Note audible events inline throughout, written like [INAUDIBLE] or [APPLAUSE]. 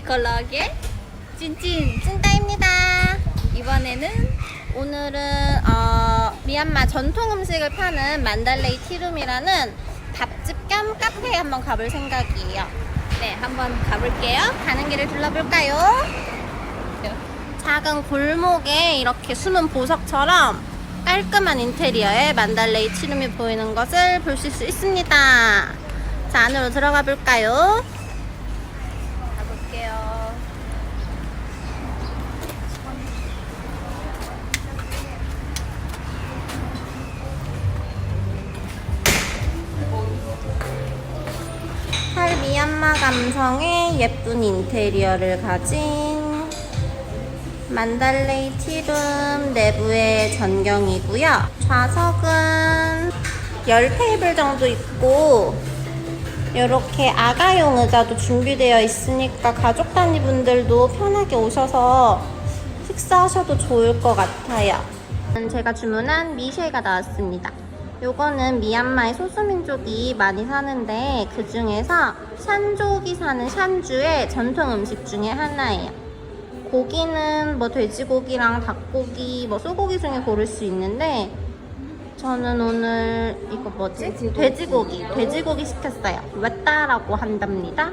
걸러게 찐찐 찐따입니다. 이번에는 오늘은 어, 미얀마 전통 음식을 파는 만달레이 티룸이라는 밥집 겸 카페에 한번 가볼 생각이에요. 네, 한번 가볼게요. 가는 길을 둘러볼까요? 작은 골목에 이렇게 숨은 보석처럼 깔끔한 인테리어에 만달레이 치룸이 보이는 것을 보실 수 있습니다. 자, 안으로 들어가 볼까요? 감성의 예쁜 인테리어를 가진 만달레이 티룸 내부의 전경이고요. 좌석은 10테이블 정도 있고 이렇게 아가용 의자도 준비되어 있으니까 가족 단위 분들도 편하게 오셔서 식사하셔도 좋을 것 같아요. 제가 주문한 미쉐가 나왔습니다. 요거는 미얀마의 소수민족이 많이 사는데 그 중에서 샨족이 사는 샨주의 전통 음식 중에 하나예요. 고기는 뭐 돼지고기랑 닭고기, 뭐 소고기 중에 고를 수 있는데 저는 오늘 이거 뭐지? 돼지고기. 돼지고기, 시켰어요. 웨따라고 한답니다.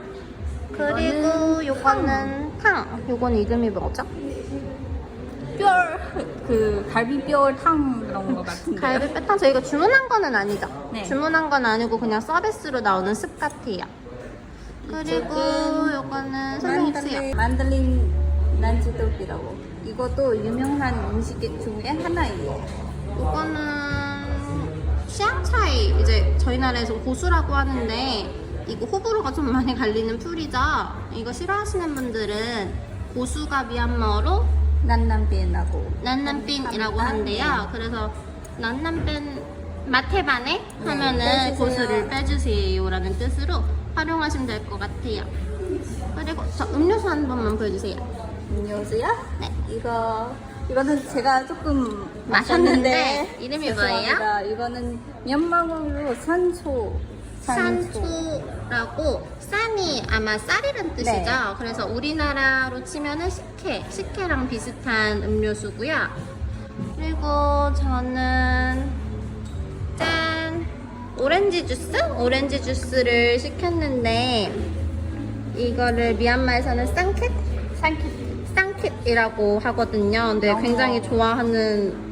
그리고 요거는 탕. 요거는 이름이 뭐죠? 뼈, 그 갈비뼈탕 그런 거 같은데. 갈비 빼탕 저희가 주문한 거는 아니죠? 네. 주문한 건 아니고 그냥 서비스로 나오는 습 같아요. 그리고 요거는 설명해주세요. 만달린, 만달린 난지떡이라고. 이것도 유명한 음식 중에 하나예요. 이거는 취향 차이 이제 저희 나라에서 고수라고 하는데 이거 호불호가 좀 많이 갈리는 풀이죠. 이거 싫어하시는 분들은 고수가 미얀마어로 난남비엔하고. 난남빈이라고 한대요. 그래서 난남빈 마테반에 하면은 네, 빼주세요. 고수를 빼주세요라는 뜻으로 활용하시면 될 것 같아요. 그리고 저 음료수 한 번만 보여주세요. 음료수요? 네. 이거 이거는 제가 조금 마셨는데 마셨는데 이름이 죄송합니다. 이거는 면망으로 산초. 산초라고 쌀이 아마 쌀이란 뜻이죠. 네. 그래서 우리나라로 치면은 식혜, 식혜랑 비슷한 음료수고요. 그리고 저는 짠 오렌지 주스, 오렌지 주스를 시켰는데 이거를 미얀마에서는 쌍캣, 산키. 쌍캣이라고 하거든요. 근데 영어. 굉장히 좋아하는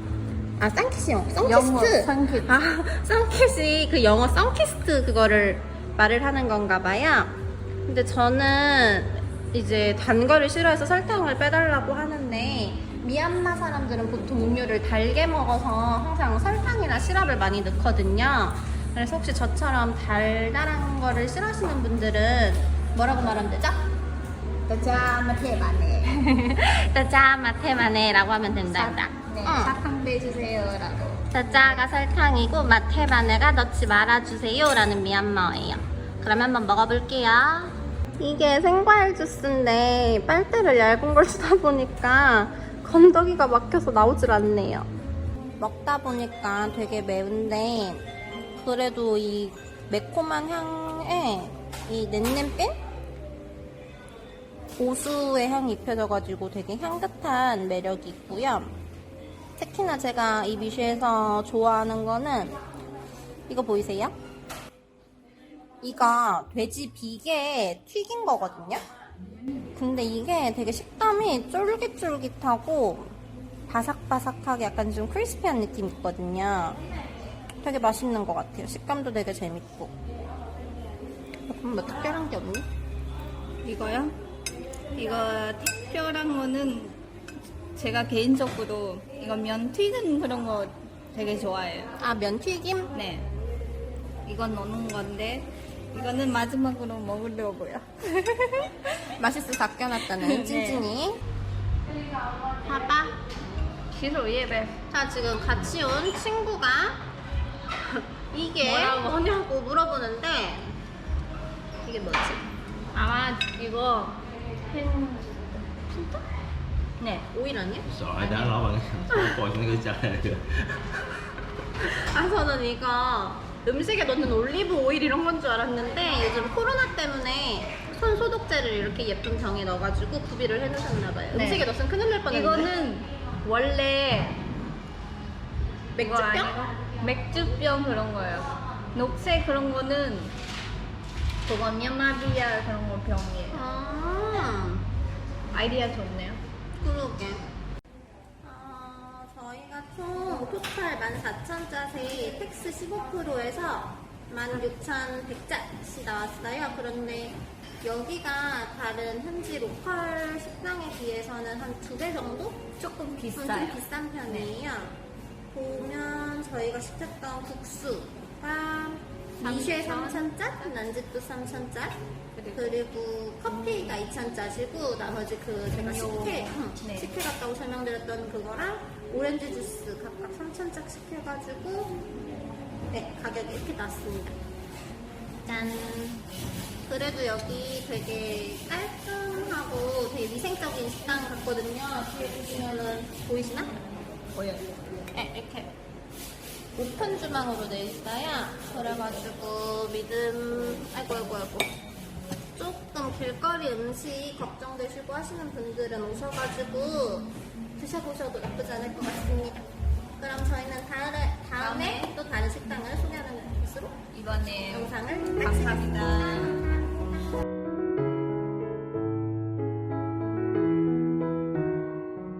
아 영어 썬키스트. 산키. 아, 썬킷이 그 영어 썬키스트 그거를 말을 하는 건가 봐요. 근데 저는 이제 단 거를 싫어해서 설탕을 빼달라고 하는데 미얀마 사람들은 보통 음료를 달게 먹어서 항상 설탕이나 시럽을 많이 넣거든요. 그래서 혹시 저처럼 달달한 거를 싫어하시는 분들은 뭐라고 말하면 되죠? 자, 마테바네. 짜자 마테마네라고 하면 된다. 네, 응. 사탕 빼주세요라고. 자자가 설탕이고 마테바네가 넣지 말아주세요라는 미얀마어예요. 그럼 한번 먹어볼게요. 이게 생과일 주스인데 빨대를 얇은 걸 쓰다 보니까 건더기가 막혀서 나오질 않네요. 먹다 보니까 되게 매운데 그래도 이 매콤한 향에 이 낸냄빈 고수의 향이 입혀져가지고 되게 향긋한 매력이 있고요. 특히나 제가 이 미쉐에서 좋아하는 거는 이거 보이세요? 이거 돼지 비계 튀긴 거거든요? 근데 이게 되게 식감이 쫄깃쫄깃하고 바삭바삭하게 약간 좀 크리스피한 느낌이 있거든요. 되게 맛있는 것 같아요. 식감도 되게 재밌고. 그럼 뭐 특별한 게 없니? 이거요? 이거 특별한 거는 제가 개인적으로 이거 면 튀긴 그런 거 되게 좋아해요. 아, 면튀김? 네. 이건 넣는 건데 이거는 마지막으로 먹으려고요. [LAUGHS] 맛있어 닦여놨다는 네. 찐찐이. 봐봐. 기소예배. 자 지금 같이 온 친구가 이게 뭐라고? 뭐냐고 물어보는데 이게 뭐지? 아마 이거 네. 오일? Sợ đã lo bằng coi cái người trời được 아 저는 이거 음식에 넣는 올리브 오일 이런 건 줄 알았는데 요즘 코로나 때문에 손 소독제를 이렇게 예쁜 병에 넣어가지고 구비를 해놓으셨나 봐요. 네. 음식에 넣었으면 큰일 날 뻔했는데. 이거는 원래 맥주병? 아니고 맥주병 그런 거예요. 녹색 그런 거는 그거 미얀마비아 그런 거 병이에요. 아, 아이디어 좋네요. 그러게. 아, 저희가 총 토탈 14,000짜리 텍스 15%에서 16,100짜리 나왔어요. 그런데 여기가 다른 현지 로컬 식당에 비해서는 한 두 배 정도? 조금 좀 비싸요. 비싼 편이에요. 보면 저희가 시켰던 국수가 미쉐 3,000짠, 난지도 3,000짠, 그리고 커피가 2,000짜리고 나머지 그 제가 식혜, 응, 네. 식혜 같다고 설명드렸던 그거랑 오렌지 주스 각각 3,000짝씩 해가지고 네, 가격이 이렇게 나왔습니다. 짠. 그래도 여기 되게 깔끔하고 되게 위생적인 식당 같거든요. 뒤에 보시면은 보이시나? 보여요. 네, 이렇게 오픈 주방으로 돼 있어요. 그래가지고 믿음, 아이고 아이고 아이고. 조금 길거리 음식 걱정되시고 하시는 분들은 오셔가지고 드셔보셔도 나쁘지 않을 것 같습니다. 그럼 저희는 다음에, 다음에 또 다른 식당을 소개하는 것으로 이번에 영상을 감사합니다.